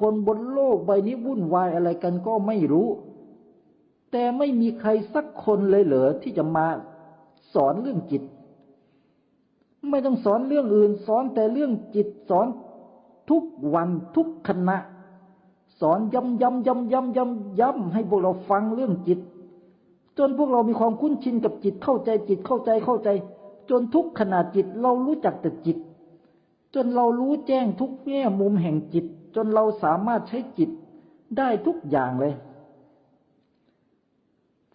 คนบนโลกใบนี้วุ่นวายอะไรกันก็ไม่รู้ แต่ไม่มีใครสักคนเลยเหรอที่จะมาสอนเรื่องจิต ไม่ต้องสอนเรื่องอื่น สอนแต่เรื่องจิตสอนทุกวันทุกขณะ สอนย้ำย้ำย้ำย้ำย้ำย้ำให้พวกเราฟังเรื่องจิต จนพวกเรามีความคุ้นชินกับจิตเข้าใจจิตเข้าใจเข้าใจ จนทุกขณะจิตเรารู้จักแต่จิต จนเรารู้แจ้งทุกแง่มุมแห่งจิต จนเราสามารถใช้จิตได้ทุกอย่างเลย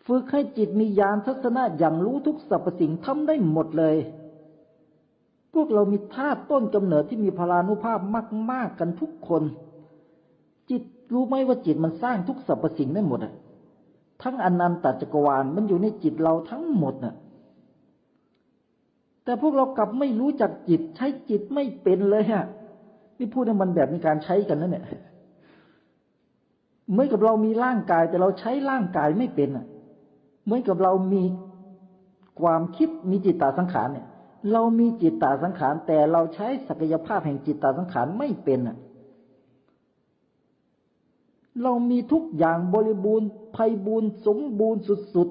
ฝึกให้จิตมีญาณทัศนะอย่างรู้ทุกสรรพสิ่งทำได้หมดเลย พวกเรามีธาตุต้นกำเนิดที่มีพลานุภาพมาก ๆ กันทุกคน จิตรู้ไหมว่าจิตมันสร้างทุกสรรพสิ่งได้หมดอะทั้งอนันตจักรวาลมันอยู่ในจิตเราทั้งหมดน่ะ แต่พวกเรากลับไม่รู้จักจิต ใช้จิตไม่เป็นเลยฮะ นี่พูดให้มันแบบมีการใช้กันนั่นเนี่ยเหมือนกับเรามีร่างกาย แต่เราใช้ร่างกายไม่เป็นอะ เหมือนกับเรามีความคิดมีจิตตาสังขารเนี่ย เรามีจิตตาสังขาร แต่เราใช้ศักยภาพแห่งจิตตาสังขารไม่เป็นอะ เรามีทุกอย่างบริบูรณ์ไพบูรณ์สมบูรณ์สุด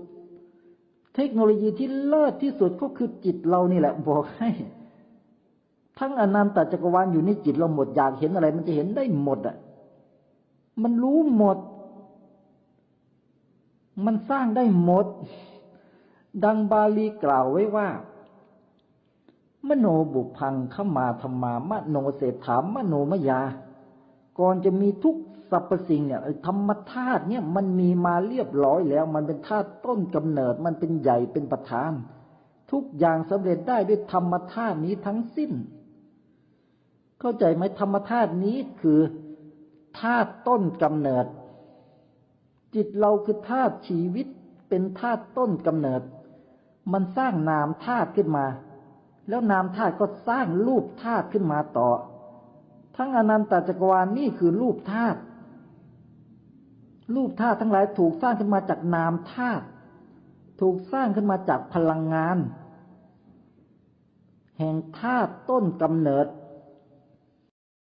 เทคโนโลยีที่เลิศที่สุดก็คือจิตเรานี่แหละ บอกให้ ทั้งอนันตจักรวาลอยู่ในจิตเราหมดอยากเห็นอะไร มันจะเห็นได้หมดอะ มันรู้หมด มันสร้างได้หมด ดังบาลีกล่าวไว้ว่า มโนบุพังขมาธรรมามโนเศรษฐามโนมยาก่อนจะมีทุก สรรพสิ่งเนี่ยธรรมธาตุเนี่ยมันมีมาเรียบร้อยแล้ว มันเป็นธาตุต้นกำเนิด มันเป็นใหญ่เป็นประธาน ทุกอย่างสำเร็จได้ด้วยธรรมธาตุนี้ทั้งสิ้น เข้าใจไหมธรรมธาตุนี้คือธาตุต้นกำเนิด จิตเราคือธาตุชีวิตเป็นธาตุต้นกำเนิด มันสร้างนามธาตุขึ้นมา แล้วนามธาตุก็สร้างรูปธาตุขึ้นมาต่อทั้งอนันตจักรวาลนี่คือรูปธาตุ รูปธาตุทั้งหลายถูกสร้างขึ้นมาจากนามธาตุถูกสร้างขึ้นมาจากพลังงาน แห่งธาตุต้นกำเนิด